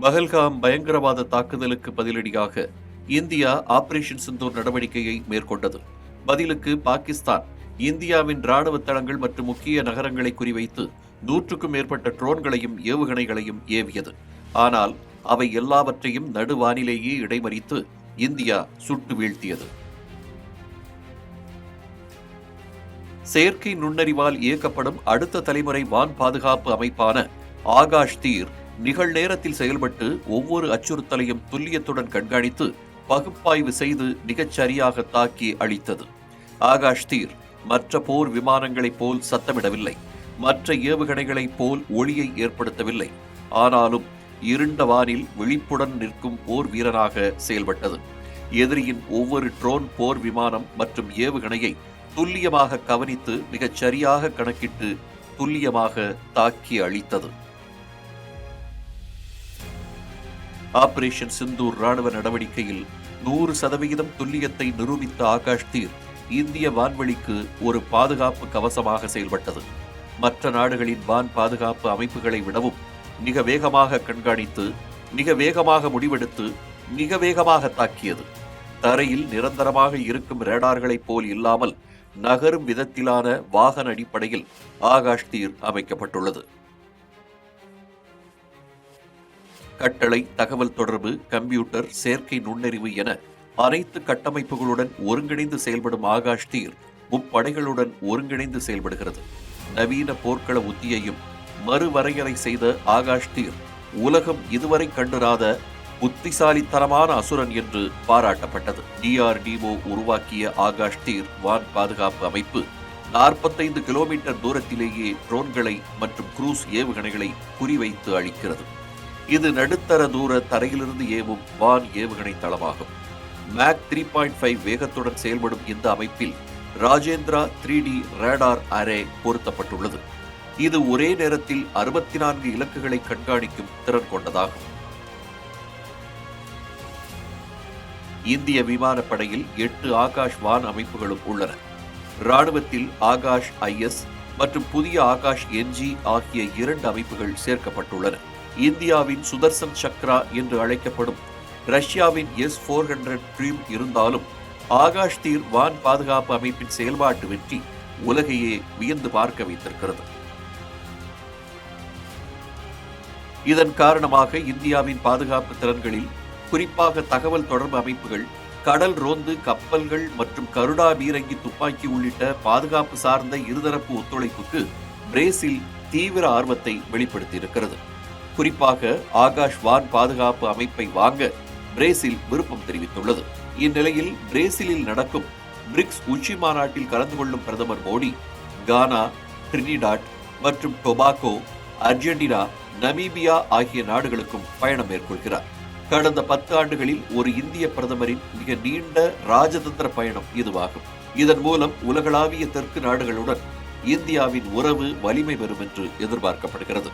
பஹல்காம் பயங்கரவாத தாக்குதலுக்கு பதிலடியாக இந்தியா ஆபரேஷன் சிந்தூர் நடவடிக்கையை மேற்கொண்டது. பதிலுக்கு பாகிஸ்தான் இந்தியாவின் ராணுவ தளங்கள் மற்றும் முக்கிய நகரங்களை குறிவைத்து நூற்றுக்கும் மேற்பட்ட ட்ரோன்களையும் ஏவுகணைகளையும் ஏவியது. ஆனால் அவை எல்லாவற்றையும் நடுவானிலேயே இடைமறித்து இந்தியா சுட்டு வீழ்த்தியது. செயற்கை நுண்ணறிவால் இயக்கப்படும் அடுத்த தலைமுறை வான் பாதுகாப்பு அமைப்பான ஆகாஷ் தீர் நிகழ்நேரத்தில் செயல்பட்டு ஒவ்வொரு அச்சுறுத்தலையும் துல்லியத்துடன் கண்காணித்து பகுப்பாய்வு செய்து மிகச்சரியாக தாக்கி அழித்தது. ஆகாஷ் தீர் மற்ற போர் விமானங்களைப் போல் சத்தமிடவில்லை. மற்ற ஏவுகணைகளைப் போல் ஒளியை ஏற்படுத்தவில்லை. ஆனாலும் இருண்ட வானில் விழிப்புடன் நிற்கும் போர் வீரராக செயல்பட்டது. எதிரியின் ஒவ்வொரு ட்ரோன் போர் விமானம் மற்றும் ஏவுகணையை துல்லியமாக கவனித்து மிகச்சரியாக கணக்கிட்டு துல்லியமாக தாக்கி அழித்தது. ஆபரேஷன் சிந்தூர் ராணுவ நடவடிக்கையில் நூறு சதவிகிதம் துல்லியத்தை நிரூபித்த ஆகாஷ் தீர் இந்திய வான்வெளிக்கு ஒரு பாதுகாப்பு கவசமாக செயல்பட்டது. மற்ற நாடுகளின் வான் பாதுகாப்பு அமைப்புகளை விடவும் மிக வேகமாக கண்காணித்து மிக வேகமாக முடிவெடுத்து மிக வேகமாக தாக்கியது. தரையில் நிரந்தரமாக இருக்கும் ரேடார்களைப் போல் இல்லாமல் நகரும் விதத்திலான வாகன அடிப்படையில் ஆகாஷ் தீர் அமைக்கப்பட்டுள்ளது. கட்டளை தகவல் தொடர்பு கம்ப்யூட்டர் செயற்கை நுண்ணறிவு என அனைத்து கட்டமைப்புகளுடன் ஒருங்கிணைந்து செயல்படும் ஆகாஷ் தீர் முப்படைகளுடன் ஒருங்கிணைந்து செயல்படுகிறது. நவீன போர்க்கள உத்தியையும் மறுவரையறை செய்த ஆகாஷ் தீர் உலகம் இதுவரை கண்டுராத புத்திசாலித்தனமான அசுரன் என்று பாராட்டப்பட்டது. டிஆர்டிஓ உருவாக்கிய ஆகாஷ் தீர் வான் பாதுகாப்பு அமைப்பு நாற்பத்தைந்து கிலோமீட்டர் தூரத்திலேயே ட்ரோன்களை மற்றும் குரூஸ் ஏவுகணைகளை குறிவைத்து அளிக்கிறது. இது நடுத்தர தூர தரையிலிருந்து ஏவும் வான் ஏவுகணை தளமாகும். மேக் த்ரீ பாயிண்ட் ஃபைவ் வேகத்துடன் செயல்படும் இந்த அமைப்பில் Rajendra three D radar array பொருத்தப்பட்டுள்ளது. இது ஒரே நேரத்தில் அறுபத்தி நான்கு இலக்குகளை கண்காணிக்கும் திறன் கொண்டதாகும். இந்திய விமானப்படையில் எட்டு ஆகாஷ் வான் அமைப்புகளும் உள்ளன. ராணுவத்தில் ஆகாஷ் ஐஎஸ் மற்றும் புதிய ஆகாஷ் என்ஜி ஆகிய இரண்டு அமைப்புகள் சேர்க்கப்பட்டுள்ளன. இந்தியாவின் சுதர்சன் சக்ரா என்று அழைக்கப்படும் ரஷ்யாவின் எஸ் ஃபோர் ஹண்ட்ரட் ட்ரீம் இருந்தாலும் ஆகாஷ் தீர் வான் பாதுகாப்பு அமைப்பின் செயல்பாட்டு வெற்றி உலகையே வியந்து பார்க்க வைத்திருக்கிறது. இதன் காரணமாக இந்தியாவின் பாதுகாப்பு திறன்களில் குறிப்பாக தகவல் தொடர்பு அமைப்புகள் கடல் ரோந்து கப்பல்கள் மற்றும் கருடா பீரங்கி துப்பாக்கி உள்ளிட்ட பாதுகாப்பு சார்ந்த இருதரப்பு ஒத்துழைப்புக்கு பிரேசில் தீவிர ஆர்வத்தை வெளிப்படுத்தியிருக்கிறது. குறிப்பாக ஆகாஷ் வான் பாதுகாப்பு அமைப்பை வாங்க பிரேசில் விருப்பம் தெரிவித்துள்ளது. இந்நிலையில் பிரேசிலில் நடக்கும் பிரிக்ஸ் உச்சி மாநாட்டில் கலந்து கொள்ளும் பிரதமர் மோடி கானா ட்ரினிடாட் மற்றும் டொபாகோ அர்ஜென்டினா நமீபியா ஆகிய நாடுகளுக்கும் பயணம் மேற்கொள்கிறார். கடந்த பத்து ஆண்டுகளில் ஒரு இந்திய பிரதமரின் மிக நீண்ட ராஜதந்திர பயணம் இதுவாகும். இதன் மூலம் உலகளாவிய தெற்கு நாடுகளுடன் இந்தியாவின் உறவு வலிமை பெறும் என்று எதிர்பார்க்கப்படுகிறது.